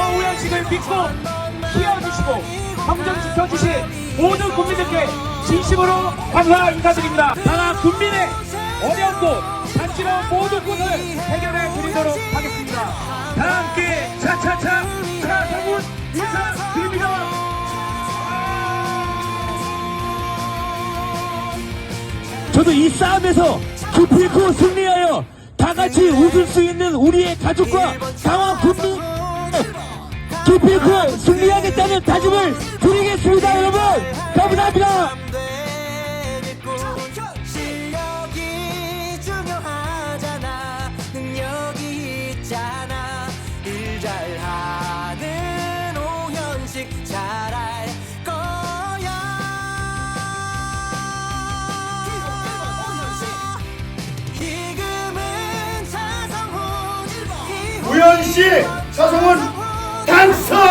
우리를 믿고 키워주시고 경쟁시켜주신 모든 국민들께 진심으로 감사 인사드립니다. 다나 국민의 어려운 곳, 단지러운 모든 곳을 해결해 드리도록 하겠습니다. 다 함께 차차차 차성훈 인사드립니다. 저도 이 싸움에서 기필코 승리하여 다 같이 웃을 수 있는 우리의 가족과 강화 국민 기필코 승리하겠다는 다짐을 드리겠습니다 여러분. 감사합니다. 차성훈 우현 씨, 차성훈 so!